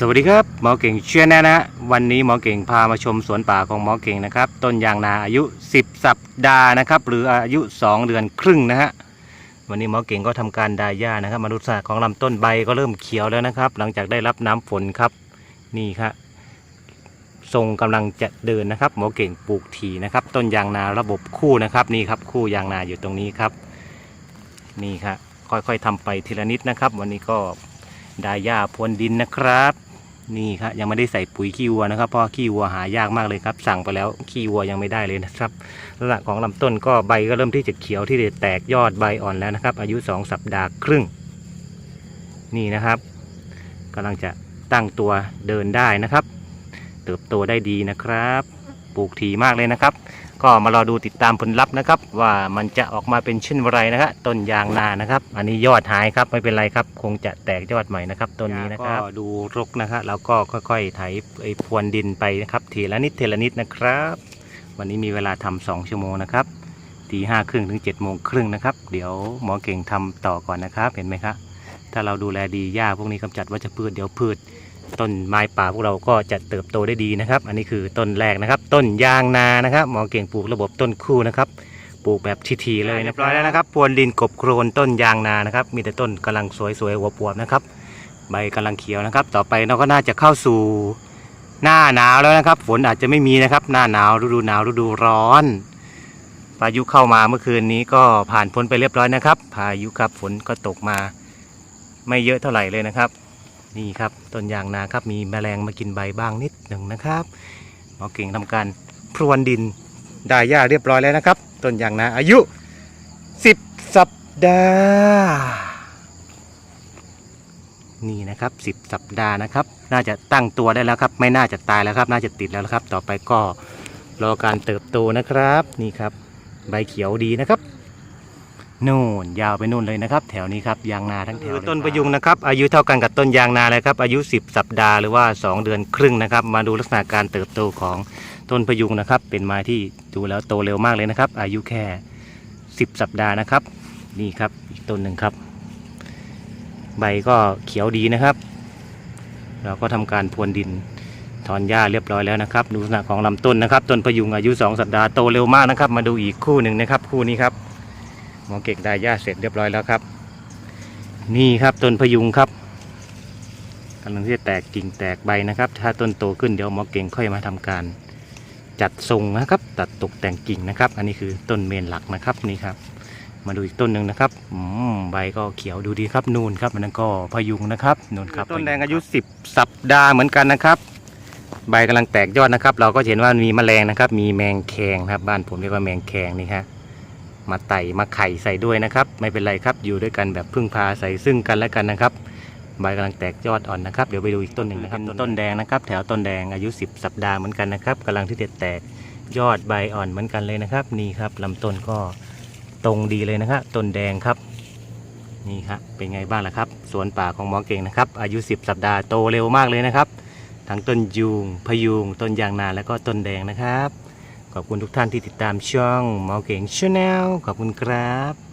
สวัสดีครับหมอเก่งเชื่อแน่นะวันนี้หมอเก่งพามาชมสวนป่าของหมอเก่งนะครับ ต้นยางนาอายุ 10 สัปดาห์นะครับ หรืออายุ 2 เดือนครึ่งนะฮะวันนี้หมอเก่งก็ทำการดาหญ้านะครับมาดูสาของลำต้นใบก็เริ่มเขียวแล้วนะครับ หลังจากได้รับน้ำฝนครับนี่ครับทรงกำลังจะเดินนะครับ หมอเก่งปลูกถี่นะครับ ต้นยางนาระบบคู่นะครับนี่ครับคู่ยางนาอยู่ตรงนี้ครับ นี่ครับค่อยๆทำไปทีละนิดนะครับ วันนี้ก็ดาหญ้าพรวนดินนะครับ นี่ครับยังไม่ได้ใส่ปุ๋ยขี้วัวนะครับเพราะขี้วัวหายากมากเลยครับ สั่งไปแล้วขี้วัวยังไม่ได้เลยนะครับลักษณะของลำต้นก็ใบก็เริ่มที่จะเขียวที่จะแตกยอดใบอ่อนแล้วนะครับ อายุ 2 สัปดาห์ครึ่ง นี่นะครับกำลังจะตั้งตัวเดินได้นะครับ เติบโตได้ดีนะครับ ปลูกถี่มากเลยนะครับ ก็มารอดูติดตามผลลัพธ์นะครับ ว่ามันจะออกมาเป็นเช่นไรนะครับต้นยางนานะครับ อันนี้ยอดหายครับไม่เป็นไรครับ คงจะแตกยอดใหม่นะครับต้นนี้นะครับก็ดูรกนะครับแล้วก็ค่อยๆไถไอ้พรวนดินไปนะครับทีละนิดทีละนิดนะครับ วันนี้มีเวลาทำสองชั่วโมงนะครับตีห้าครึ่งถึงเจ็ดโมงครึ่งนะครับ เดี๋ยวหมอเก่งทำต่อก่อนนะครับ เห็นไหมครับถ้าเราดูแลดีหญ้าพวกนี้กำจัดวัชพืชเดี๋ยวพืช ต้นไม้ป่าพวกเราก็จะเติบโตได้ดีนะครับ อันนี้คือต้นแรกนะครับ ต้นยางนานะครับหมอเก่งปลูกระบบต้นคู่นะครับปลูกแบบทีๆเลยเรียบร้อยแล้วนะครับพรวนดินกบโครนต้นยางนานะครับ มีแต่ต้นกำลังสวยๆหัวปวบนะครับ ใบกำลังเขียวนะครับ ต่อไปเราก็น่าจะเข้าสู่หน้าหนาวแล้วนะครับ ฝนอาจจะไม่มีนะครับ หน้าหนาวฤดูหนาวฤดูร้อนพายุเข้ามาเมื่อคืนนี้ก็ผ่านพ้นไปเรียบร้อยนะครับ พายุครับฝนก็ตกมาไม่เยอะเท่าไหร่เลยนะครับ นี่ครับต้นยางนาครับมีแมลงมากินใบบ้างนิดหนึ่งนะครับหมอเก่งทำการพรวนดินไดาหญ้าเรียบร้อยแล้วนะครับต้นยางนาอายุ 10 สัปดาห์นี่นะครับ 10 สัปดาห์นะครับ น่าจะตั้งตัวได้แล้วครับ ไม่น่าจะตายแล้วครับ น่าจะติดแล้วครับ ต่อไปก็รอการเติบโตนะครับ นี่ครับ ใบเขียวดีนะครับ นู่นยาวไปนู่นเลยนะครับ แถวนี้ครับยางนาทั้งแถวต้นประยุงนะครับ อายุเท่ากันกับต้นยางนาเลยครับ อายุ 10 สัปดาห์หรือว่า 2 เดือนครึ่งนะครับ มาดูลักษณะการเติบโตของต้นประยุงนะครับ เป็นไม้ที่ดูแล้วโตเร็วมากเลยนะครับ อายุแค่ 10 สัปดาห์นะครับ นี่ครับอีกต้นหนึ่งครับ ใบก็เขียวดีนะครับ เราก็ทำการพรวนดินถอนหญ้าเรียบร้อยแล้วนะครับดูลักษณะของลำต้นนะครับต้นพยุงอายุ 2 สัปดาห์โตเร็วมากนะครับ มาดูอีกคู่หนึ่งนะครับ คู่นี้ครับ หมอเก่งได้หญ้าเสร็จเรียบร้อยแล้วครับ นี่ครับต้นพยุงครับกำลังที่จะแตกกิ่งแตกใบนะครับ ถ้าต้นโตขึ้นเดี๋ยวหมอเก่งค่อยมาทำการ จัดทรงนะครับ ตัดตกแต่งกิ่งนะครับ อันนี้คือต้นเมนหลักนะครับนี่ครับ มาดูอีกต้นหนึ่งนะครับอืมใบก็เขียวดูดีครับนูนครับอันนั้นก็พยุงนะครับนูนครับต้นแดงอายุ 10 สัปดาห์เหมือนกันนะครับใบกำลังแตกยอดนะครับ เราก็เห็นว่ามีแมลงนะครับ มีแมงแคงนะครับ บ้านผมเรียกว่าแมงแคงนี่ครับ มาไต่มาไข่ใส่ด้วยนะครับ ไม่เป็นไรครับอยู่ด้วยกันแบบพึ่งพาใส่ซึ่งกันและกันนะครับใบกำลังแตกยอดอ่อนนะครับเดี๋ยวไปดูอีกต้นหนึ่งนะครับต้นแดงนะครับ แถวต้นแดงอายุ 10 สัปดาห์เหมือนกันนะครับกำลังที่จะแตกยอดใบอ่อนเหมือนกันเลยนะครับ นี่ครับลำต้นก็ตรงดีเลยนะครับต้นแดงครับ นี่ครับเป็นไงบ้างล่ะครับสวนป่าของหมอเก่งนะครับ อายุ 10 สัปดาห์โตเร็วมากเลยนะครับ ทั้งต้นยูงพยุงต้นยางนาแล้วก็ต้นแดงนะครับ ขอบคุณทุกท่านที่ติดตามช่องหมอเก่งชาแนลขอบคุณครับ